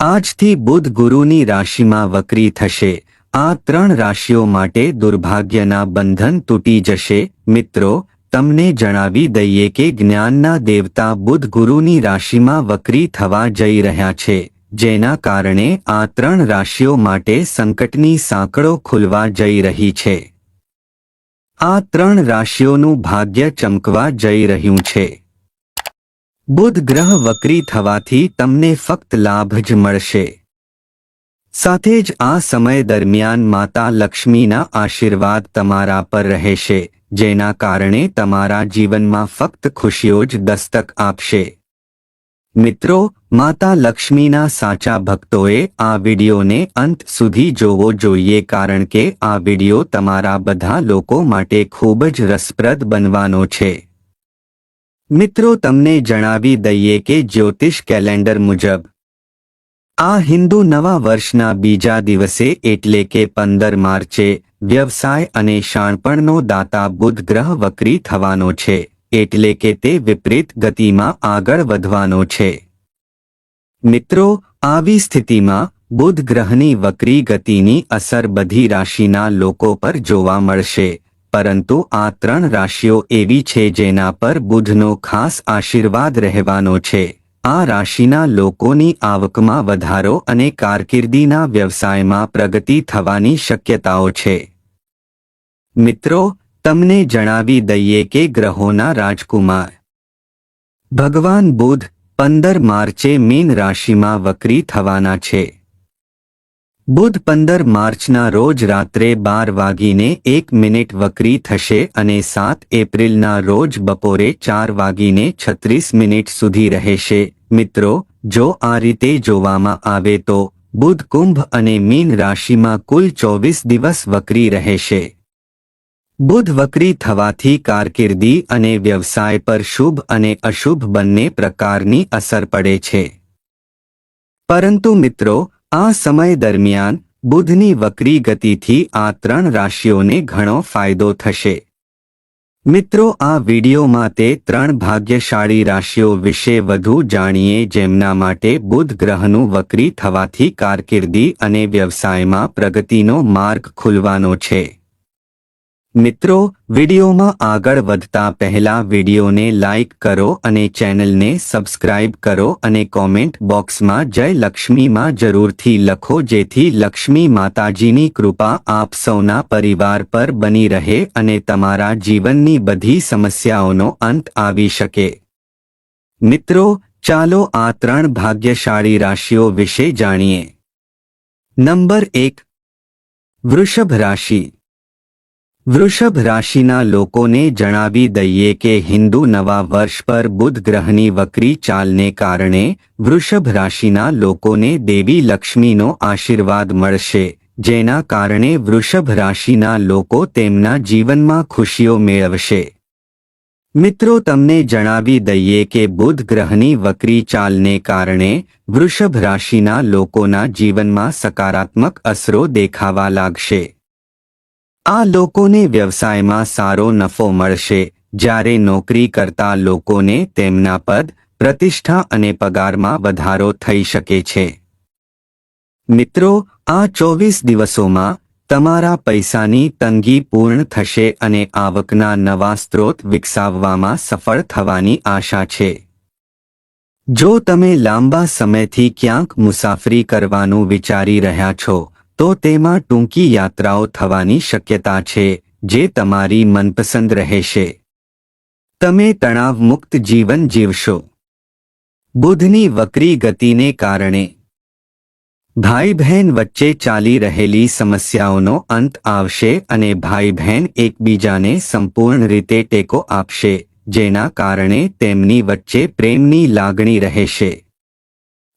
આજથી બુધ ગુરુની રાશિમાં વક્રી થશે. આ ત્રણ રાશિઓ માટે દુર્ભાગ્યના બંધન તૂટી જશે. મિત્રો, તમને જણાવી દઈએ કે જ્ઞાનના દેવતા બુધ ગુરુની રાશિમાં વક્રી થવા જઈ રહ્યા છે. જેના કારણે આ ત્રણ રાશિઓ માટે સંકટની સાંકળો ખુલવા જઈ રહી છે. આ ત્રણ રાશિઓનું ભાગ્ય ચમકવા જઈ રહ્યું છે. બુધ ગ્રહ વક્રી થવાથી તમને ફક્ત લાભ જ મળશે. સાથે જ આ સમય દરમિયાન માતા લક્ષ્મીના આશીર્વાદ તમારા પર રહેશે, જેના કારણે તમારા જીવનમાં ફક્ત ખુશીઓ જ દસ્તક આપશે. મિત્રો, માતા લક્ષ્મીના સાચા ભક્તોએ આ વિડિયોને અંત સુધી જોવો જોઈએ કારણ કે આ વિડિયો તમારા બધા લોકો માટે ખૂબ જ રસપ્રદ બનવાનો છે. મિત્રો, તમને જણાવી દઈએ કે જ્યોતિષ કેલેન્ડર મુજબ, આ હિન્દુ નવા વર્ષના બીજા દિવસે એટલે કે પંદર માર્ચે વ્યવસાય અને શાણપણનો દાતા બુધ ગ્રહ વક્રી થવાનો છે, એટલે કે તે વિપરીત ગતિમાં આગળ વધવાનો છે. મિત્રો, આવી સ્થિતિમાં બુધ ગ્રહની વક્રી ગતિની અસર બધી રાશિના લોકો પર જોવા મળશે. પરંતુ આ ત્રણ રાશિઓ એવી છે જેના પર બુધનો ખાસ આશીર્વાદ રહેવાનો છે. આ રાશિના લોકોની આવકમાં વધારો અને કારકિર્દીના વ્યવસાયમાં પ્રગતિ થવાની શક્યતાઓ છે. મિત્રો, તમને જણાવી દઈએ કે ગ્રહોના રાજકુમાર. ભગવાન બુધ પંદર માર્ચે મીન રાશિમાં વક્રી થવાના છે. બુધ પંદર માર્ચના રોજ રાત્રે બાર વાગીને એક મિનિટ વક્રી થશે અને સાત એપ્રિલના રોજ બપોરે ચાર વાગીને છત્રીસ મિનિટ સુધી રહેશે. મિત્રો, જો આ રીતે જોવામાં આવે તો બુધ કુંભ અને મીન રાશિમાં કુલ ચોવીસ દિવસ વક્રી રહેશે. બુધ વક્રી થવાથી કારકિર્દી અને વ્યવસાય પર શુભ અને અશુભ બંને પ્રકારની અસર પડે છે. પરંતુ મિત્રો આ સમય દરમિયાન બુધની વક્રી ગતિથી આ ત્રણ રાશિઓને ઘણો ફાયદો થશે. મિત્રો, આ વિડીયોમાં તે ત્રણ ભાગ્યશાળી રાશિઓ વિશે વધુ જાણીએ જેમના માટે બુધ ગ્રહનું વક્રી થવાથી કારકિર્દી અને વ્યવસાયમાં પ્રગતિનો માર્ગ ખુલવાનો છે. મિત્રો, વિડીયોમાં આગળ વધતા પહેલા વિડીયોને લાઇક કરો અને ચેનલને સબસ્ક્રાઇબ કરો અને કોમેન્ટ બોક્સમાં જય લક્ષ્મીમાં જરૂરથી લખો જેથી લક્ષ્મી માતાજીની કૃપા આપ સૌના પરિવાર પર બની રહે અને તમારા જીવનની બધી સમસ્યાઓનો અંત આવી શકે. મિત્રો, ચાલો આ ત્રણ ભાગ્યશાળી રાશિઓ વિશે જાણીએ. નંબર એક, વૃષભ રાશિ. વૃષભ રાશિના લોકોને જણાવી દઈએ કે હિન્દુ નવા વર્ષ પર બુધ ગ્રહની વક્રી ચાલને કારણે વૃષભ રાશિના લોકોને દેવી લક્ષ્મીનો આશીર્વાદ મળશે, જેના કારણે વૃષભ રાશિના લોકો તેમના જીવનમાં ખુશીઓ મેળવશે. મિત્રો, તમને જણાવી દઈએ કે બુધ ગ્રહની વક્રી ચાલને કારણે વૃષભ રાશિના લોકોના જીવનમાં સકારાત્મક અસરો દેખાવા લાગશે. આ લોકોને વ્યવસાયમાં સારો નફો મળશે. જ્યારે નોકરી કરતા લોકોને તેમના પદ, પ્રતિષ્ઠા અને પગારમાં વધારો થઈ શકે છે. મિત્રો, આ ચોવીસ દિવસોમાં તમારા પૈસાની તંગી પૂર્ણ થશે અને આવકના નવા સ્ત્રોત વિકસાવવામાં સફળ થવાની આશા છે. જો તમે લાંબા સમયથી ક્યાંક મુસાફરી કરવાનું વિચારી રહ્યા છો તો તેમાં ટૂંકી યાત્રાઓ થવાની શક્યતા છે, જે તમારી મનપસંદ રહેશે. તમે તણાવમુક્ત જીવન જીવશો. બુધની વક્રી ગતિને કારણે. ભાઈ બહેન વચ્ચે ચાલી રહેલી સમસ્યાઓનો અંત આવશે અને ભાઈ બહેન એકબીજાને સંપૂર્ણ રીતે ટેકો આપશે, જેના કારણે તેમની વચ્ચે પ્રેમની લાગણી રહેશે.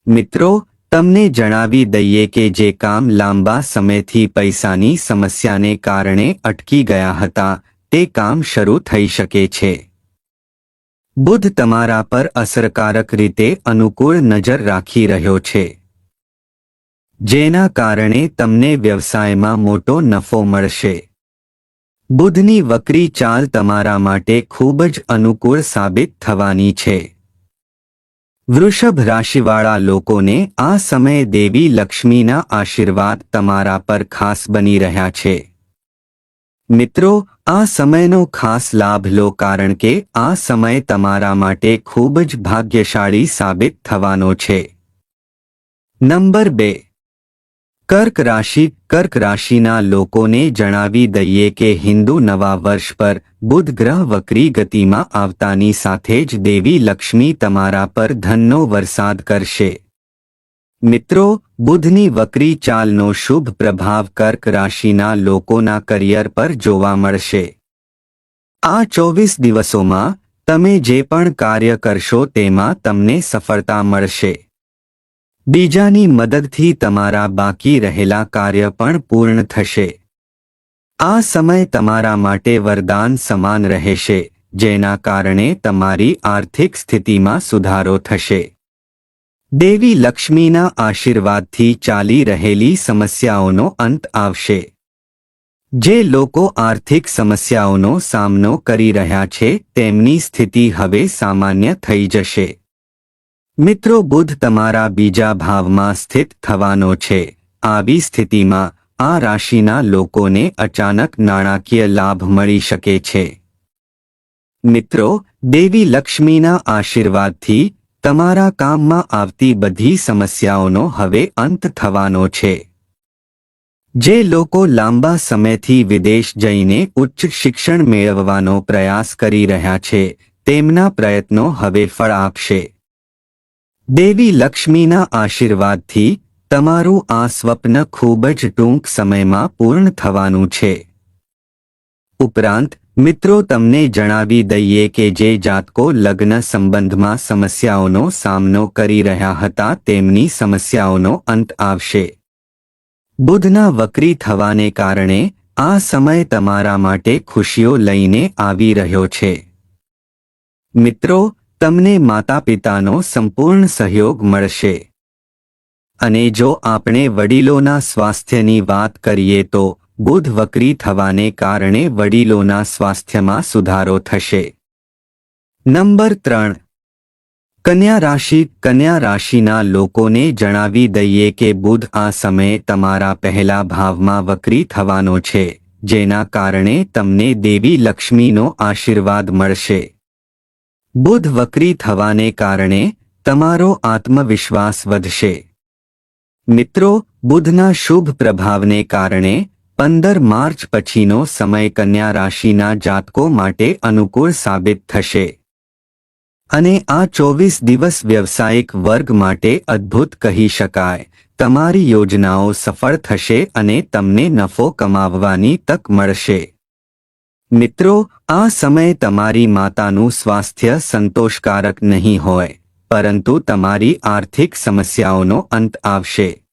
મિત્રો તમને જણાવી દઈએ કે જે કામ લાંબા સમયથી પૈસાની સમસ્યાને કારણે અટકી ગયા હતા, તે કામ શરૂ થઈ શકે છે. બુધ તમારા પર અસરકારક રીતે અનુકૂળ નજર રાખી રહ્યો છે. જેના કારણે તમને વ્યવસાયમાં મોટો નફો મળશે. બુધની વક્રી ચાલ તમારા માટે ખૂબ જ અનુકૂળ સાબિત થવાની છે. વૃષભ રાશિવાળા લોકોને આ સમયે દેવી લક્ષ્મીના આશીર્વાદ તમારા પર ખાસ બની રહ્યા છે. મિત્રો, આ સમયનો ખાસ લાભ લો કારણ કે આ સમય તમારા માટે ખૂબ જ ભાગ્યશાળી સાબિત થવાનો છે. નંબર બે કર્ક રાશિ, કર્ક રાશિના લોકોને જણાવી દઈએ કે હિન્દુ નવા વર્ષ પર બુધ ગ્રહ વક્રી ગતિમાં આવતાની સાથે જ દેવી લક્ષ્મી તમારા પર ધનનો વરસાદ કરશે. મિત્રો, બુધની વક્રી ચાલનો શુભ પ્રભાવ કર્ક રાશિના લોકોના કરિયર પર જોવા મળશે. આ ચોવીસ દિવસોમાં તમે જે પણ કાર્ય કરશો તેમાં તમને સફળતા મળશે. બીજાની મદદથી તમારા બાકી રહેલા કાર્ય પણ પૂર્ણ થશે. આ સમય તમારા માટે વરદાન સમાન રહેશે, જેના કારણે તમારી આર્થિક સ્થિતિમાં સુધારો થશે. દેવી લક્ષ્મીના આશીર્વાદથી ચાલી રહેલી સમસ્યાઓનો અંત આવશે. જે લોકો આર્થિક સમસ્યાઓનો સામનો કરી રહ્યા છે, તેમની સ્થિતિ હવે સામાન્ય થઈ જશે. મિત્રો બુધ તમારા બીજા ભાવમાં સ્થિત થવાનો છે. આવી સ્થિતિમાં આ રાશિના લોકોને અચાનક નાણાકીય લાભ મળી શકે છે. મિત્રો, દેવી લક્ષ્મીના આશીર્વાદથી તમારા કામમાં આવતી બધી સમસ્યાઓનો હવે અંત થવાનો છે. જે લોકો લાંબા સમયથી વિદેશ જઈને ઉચ્ચ શિક્ષણ મેળવવાનો પ્રયાસ કરી રહ્યા છે, તેમના પ્રયત્નો હવે ફળ આપશે. દેવી લક્ષ્મીના આશીર્વાદથી તમારું આ સ્વપ્ન ખૂબ જ ટૂંક સમયમાં પૂર્ણ થવાનું છે. ઉપરાંત, મિત્રો તમને જણાવી દઈએ કે જે જાતકો લગ્ન સંબંધમાં સમસ્યાઓનો સામનો કરી રહ્યા હતા તેમની સમસ્યાઓનો અંત આવશે. બુધના વક્રી થવાને કારણે આ સમય તમારા માટે ખુશીઓ લઈને આવી રહ્યો છે. મિત્રો તમને માતા પિતાનો સંપૂર્ણ સહયોગ મળશે. અને જો આપણે વડીલોના સ્વાસ્થ્યની વાત કરીએ તો બુધ વક્રી થવાને કારણે વડીલોના સ્વાસ્થ્યમાં સુધારો થશે. નંબર ત્રણ. કન્યા રાશિ કન્યા રાશિના લોકોને જણાવી દઈએ કે બુધ આ સમયે તમારા પહેલા ભાવમાં વક્રી થવાનો છે, જેના કારણે તમને દેવી લક્ષ્મીનો આશીર્વાદ મળશે. બુધ વક્રી થવાને કારણે તમારો આત્મવિશ્વાસ વધશે. મિત્રો બુધના શુભ પ્રભાવને કારણે પંદર માર્ચ પછીનો સમય કન્યા રાશિના જાતકો માટે અનુકૂળ સાબિત થશે. અને આ ચોવીસ દિવસ વ્યવસાયિક વર્ગ માટે અદ્ભુત કહી શકાય. તમારી યોજનાઓ સફળ થશે અને તમને નફો કમાવવાની તક મળશે. મિત્રો, આ સમયે તમારી માતાનું સ્વાસ્થ્ય સંતોષકારક નહીં હોય, પરંતુ તમારી આર્થિક સમસ્યાઓનો અંત આવશે.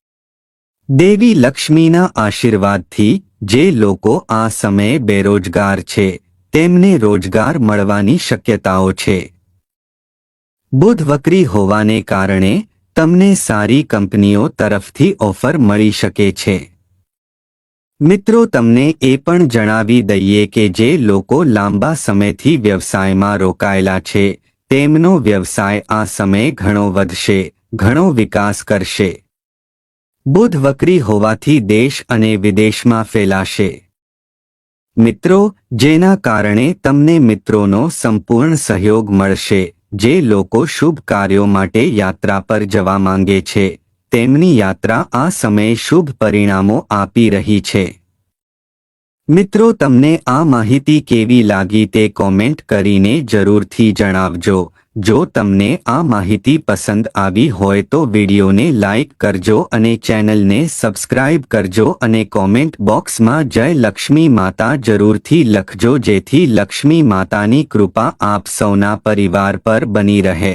દેવી લક્ષ્મીના આશીર્વાદથી, જે લોકો આ સમયે બેરોજગાર છે, તેમને રોજગાર મળવાની શક્યતાઓ છે. બુધ વક્રી હોવાને કારણે, તમને સારી કંપનીઓ તરફથી ઓફર મળી શકે છે. મિત્રો, તમને એ પણ જણાવી દઈએ કે જે લોકો લાંબા સમયથી વ્યવસાયમાં રોકાયેલા છે, તેમનો વ્યવસાય આ સમયે ઘણો વધશે, ઘણો વિકાસ કરશે. બુધ વક્રી હોવાથી દેશ અને વિદેશમાં ફેલાશે. મિત્રો, જેના કારણે તમને મિત્રોનો સંપૂર્ણ સહયોગ મળશે, જે લોકો શુભ કાર્યો માટે યાત્રા પર જવા માંગે છે. તેમની યાત્રા આ સમયે શુભ પરિણામો આપી રહી છે. મિત્રો, તમને આ માહિતી કેવી લાગી તે કોમેન્ટ કરીને જરૂરથી જણાવજો. જો તમને આ માહિતી પસંદ આવી હોય તો વિડીયોને લાઇક કરજો અને ચેનલને સબસ્ક્રાઇબ કરજો અને કોમેન્ટ બોક્સમાં જય લક્ષ્મી માતા જરૂરથી લખજો જેથી લક્ષ્મી માતાની કૃપા આપ સૌના પરિવાર પર બની રહે.